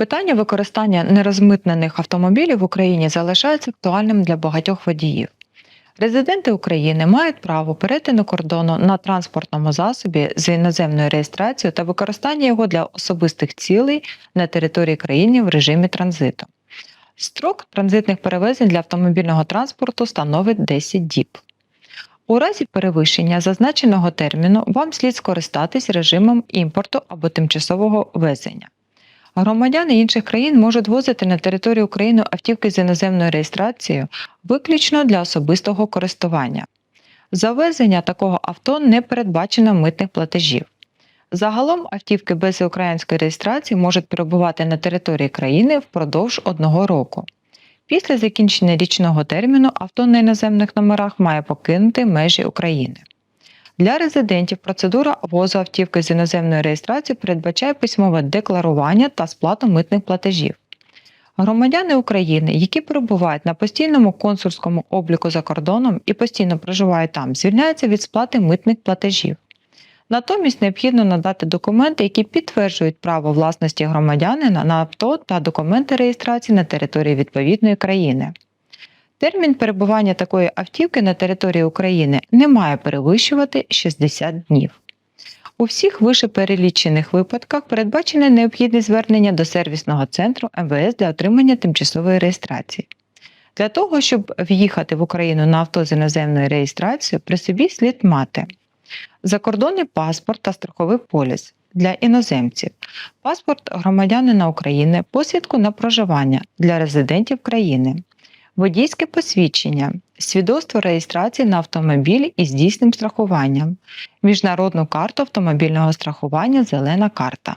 Питання використання нерозмитнених автомобілів в Україні залишається актуальним для багатьох водіїв. Резиденти України мають право перетину кордону на транспортному засобі з іноземною реєстрацією та використання його для особистих цілей на території країни в режимі транзиту. Строк транзитних перевезень для автомобільного транспорту становить 10 діб. У разі перевищення зазначеного терміну вам слід скористатись режимом імпорту або тимчасового везення. Громадяни інших країн можуть возити на територію України автівки з іноземною реєстрацією виключно для особистого користування. За ввезення такого авто не передбачено митних платежів. Загалом автівки без української реєстрації можуть перебувати на території країни впродовж одного року. Після закінчення річного терміну авто на іноземних номерах має покинути межі України. Для резидентів процедура ввозу автівки з іноземною реєстрацією передбачає письмове декларування та сплату митних платежів. Громадяни України, які перебувають на постійному консульському обліку за кордоном і постійно проживають там, звільняються від сплати митних платежів. Натомість необхідно надати документи, які підтверджують право власності громадянина на авто та документи реєстрації на території відповідної країни. Термін перебування такої автівки на території України не має перевищувати 60 днів. У всіх вище перелічених випадках передбачене необхідне звернення до сервісного центру МВС для отримання тимчасової реєстрації. Для того, щоб в'їхати в Україну на авто з іноземною реєстрацією, при собі слід мати закордонний паспорт та страховий поліс для іноземців, паспорт громадянина України, посвідку на проживання для резидентів країни, водійське посвідчення, свідоцтво реєстрації на автомобіль із дійсним страхуванням, міжнародну карту автомобільного страхування Зелена карта.